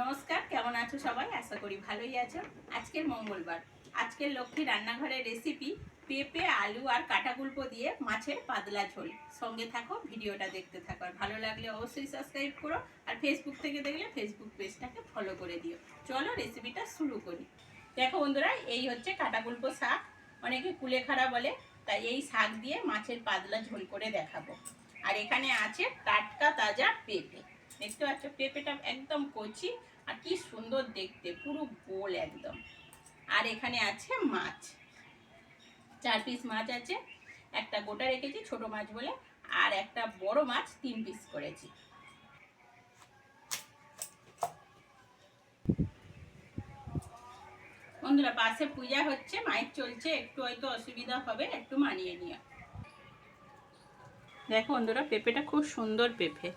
নমস্কার, কেমন আছো সবাই? আশা করি ভালোই আছো। আজকের মঙ্গলবার। আজকের লক্ষ্মী রান্নাঘরের রেসিপি পেঁপে, আলু আর কাটাকুলপো দিয়ে মাছের পাতলা ঝোল। সঙ্গে থাকো, ভিডিওটা দেখতে থাকো। আর ভালো লাগলে অবশ্যই সাবস্ক্রাইব করো আর ফেসবুক থেকে দেখলে ফেসবুক পেজটাকে ফলো করে দিও। চলো রেসিপিটা শুরু করি। দেখো বন্ধুরা, এই হচ্ছে কাটাকুলপো শাক। অনেকে কুলেখাড়া বলে, তাই এই শাক দিয়ে মাছের পাতলা ঝোল করে দেখাবো। আর এখানে আছে টাটকা তাজা পেঁপে। দেখতে পাচ্ছ, পেঁপেটা একদম কচি আর কি সুন্দর দেখতে, পুরো গোল একদম। আর এখানে আছে মাছ, চার পিস মাছ আছে, একটা গোটা রেখেছি ছোট মাছ বলে, আর একটা বড় মাছ তিন পিস করেছি। বন্ধুরা, পাশে পূজা হচ্ছে, মাইক চলছে, একটু হয়তো অসুবিধা হবে, একটু মানিয়ে নিও। দেখো বন্ধুরা, পেঁপেটা খুব সুন্দর পেঁপে।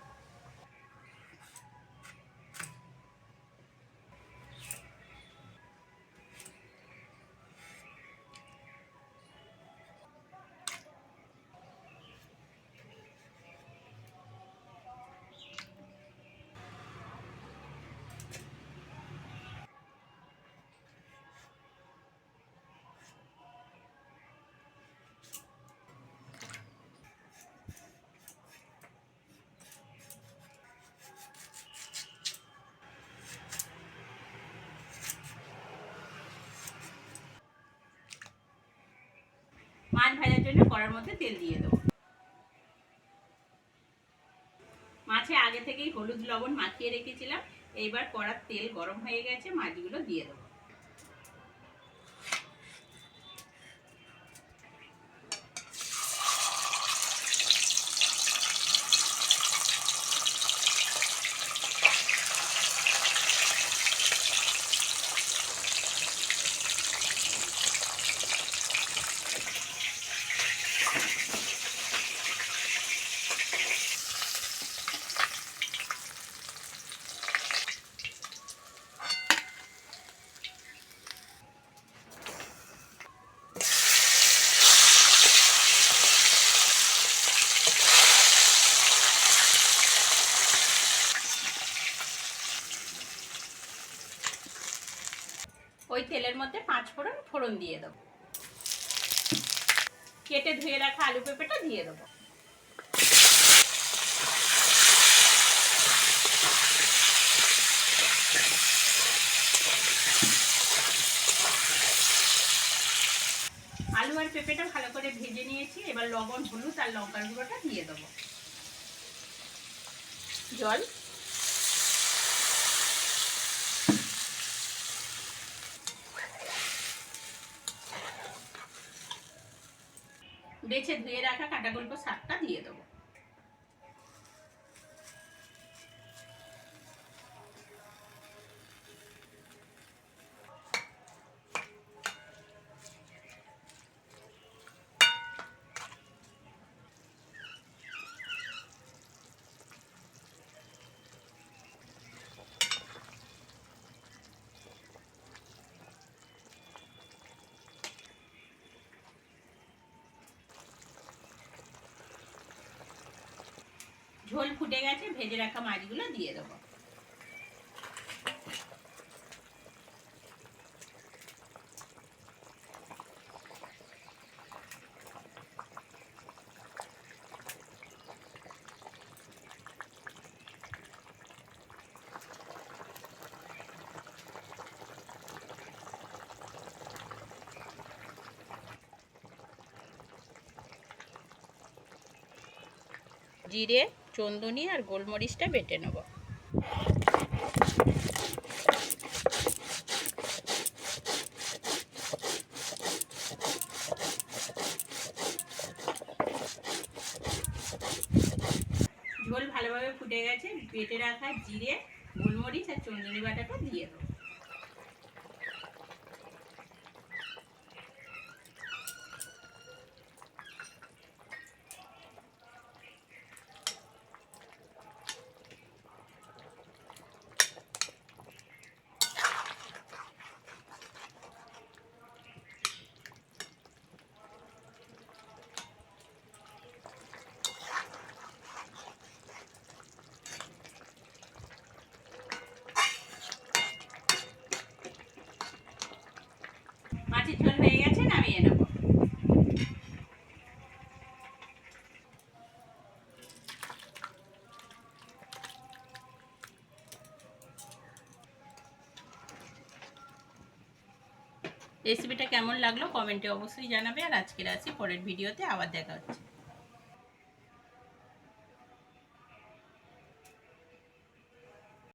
মাছ ভাজার জন্য কড়ার মধ্যে তেল দিয়ে দেবো। মাছে আগে থেকেই হলুদ লবণ মাখিয়ে রেখেছিলাম, এইবার কড়ার তেল গরম হয়ে গেছে, মাছগুলো দিয়ে দেবো। ওই তেলের মধ্যে পাঁচ ফোড়ন ফোড়ন দিয়ে দেবো। কেটে ধুয়ে রাখা আলু পেঁপেটা দিয়ে দেবো। আলু আর পেঁপেটা ভালো করে ভেজে নিয়েছি। এবার লবণ, হলুদ আর লঙ্কার গুঁড়োটা দিয়ে দেবো। জল বেছে ধুয়ে রাখা কাঁটাগুলো সাতটা দিয়ে দেবো। ঝোল ফুটে গেছে ভেজে রাখা মাছগুলো দিয়ে দেবো। জিরে চন্দনী আর গোলমরিচটা বেটে নেব। ঝোল ভালোভাবে ফুটে গেছে, বেটে রাখা জিরে, গোলমরিচ আর চন্দনী বাটাটা দিয়ে দেবো। মাছের ঝোল হয়ে গেছে, নামিয়ে নেব। রেসিপিটা কেমন লাগল? কমেন্টে অবশ্যই জানাবে, আর আজকের আসি পরের ভিডিওতে আবার দেখা হচ্ছে।